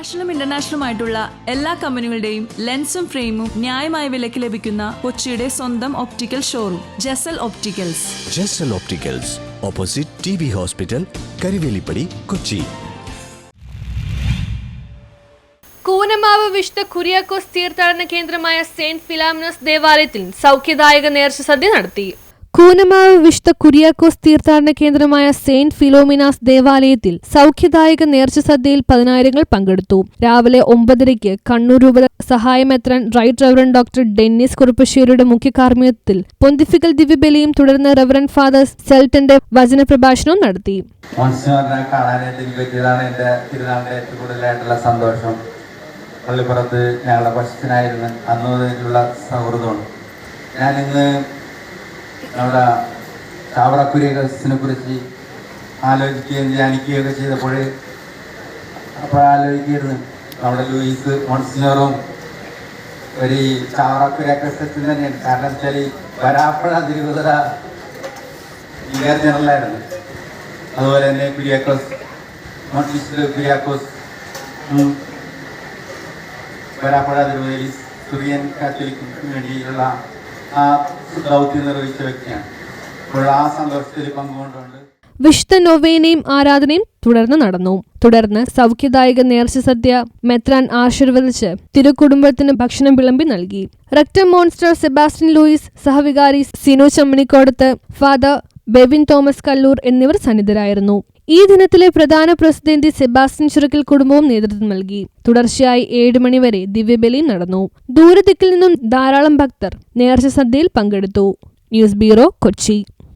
നാഷണലും ഇന്റർനാഷണലും ആയിട്ടുള്ള എല്ലാ കമ്പനികളുടെയും ലെൻസും ഫ്രെയിമും ന്യായമായ വിലയ്ക്ക് ലഭിക്കുന്ന കൊച്ചിയുടെ സ്വന്തം optical showroom Jasal opticals Jasal opticals opposite T B hospital Karivelippady Kochi Koonamavu വിശുദ്ധ കുര്യാക്കോസ് തീർത്ഥാടന കേന്ദ്രമായ സെയിന്റ് ഫിലാമിനോസ് ദേവാലയത്തിൽ സൗഖ്യദായക നേർച്ച സദ്യ നടത്തി. കൂനമാവ് വിശുദ്ധ കുര്യാക്കോസ് തീർത്ഥാടന കേന്ദ്രമായ സെയിന്റ് ഫിലോമിനാസ് ദേവാലയത്തിൽ സൗഖ്യദായക നേർച്ച സദ്യയിൽ പതിനായിരങ്ങൾ പങ്കെടുത്തു. രാവിലെ ഒമ്പതരയ്ക്ക് കണ്ണൂർ രൂപത സഹായമെത്രൻ റൈറ്റ് റവറൻ ഡോക്ടർ ഡെന്നിസ് കുറുപ്പശ്ശേരിയുടെ മുഖ്യ കാർമ്മികത്തിൽ പൊന്തിഫിക്കൽ ദിവ്യബലിയും തുടർന്ന് റവറൻ ഫാദർ സെൽട്ടന്റെ വചനപ്രഭാഷണവും നടത്തി. പറ്റിയതാണ് സന്തോഷം. പള്ളിപ്പുറത്ത് ഞങ്ങളുടെ പശുനായിരുന്നു അന്ന് മുതലുള്ള സൗഹൃദമാണ്. ഞാനിന്ന് നമ്മുടെ ചാവറക്കുര്യസിനെ കുറിച്ച് ആലോചിക്കുകയും ധ്യാനിക്കുകയൊക്കെ ചെയ്തപ്പോൾ അപ്പോൾ ആലോചിക്കായിരുന്നു നമ്മുടെ ലൂയിസ് മോൺസിനോറും ഒരു ചാവറക്കുര്യക്കസത്തിൽ തന്നെയാണ്. കാരണം വെച്ചാൽ വരാപ്പുഴ തിരുവതര വികാർ ജനറലായിരുന്നു. അതുപോലെ തന്നെ കുര്യാക്കോസ് മോണ്ടിസ്റ്റ് കുര്യാക്കോസ് വരാപ്പഴ തിരുവല്ലി സുറിയൻ കാത്തലിക്കിന് വേണ്ടിയുള്ള ആ ദൗത്യം നിർവഹിച്ച വ്യക്തിയാണ്. വിശുദ്ധ നൊവേനയും ആരാധനയും തുടർന്ന് നടന്നു. തുടർന്ന് സൗഖ്യദായക നേർച്ച സദ്യ മെത്രാൻ ആശീർവദിച്ച് തിരുക്കുടുംബത്തിന് ഭക്ഷണം വിളമ്പി നൽകി. റക്ടർ മോൺസ്റ്റർ സെബാസ്റ്റ്യൻ ലൂയിസ് സഹവികാരി സിനു ചമ്മണിക്കോടത്ത് ഫാദർ ബെവിൻ തോമസ് കല്ലൂർ എന്നിവർ സന്നിധരായിരുന്നു. ഈ ദിനത്തിലെ പ്രധാന പ്രസിദ്ധി സെബാസ്റ്റ്യൻ ചുരുക്കൽ കുടുംബവും നേതൃത്വം നൽകി. തുടർച്ചയായി ഏഴ് മണിവരെ ദിവ്യബലി നടന്നു. ദൂരദിക്കിൽ നിന്നും ധാരാളം ഭക്തർ നേർച്ച സദ്യയിൽ പങ്കെടുത്തു. News bureau Kochi.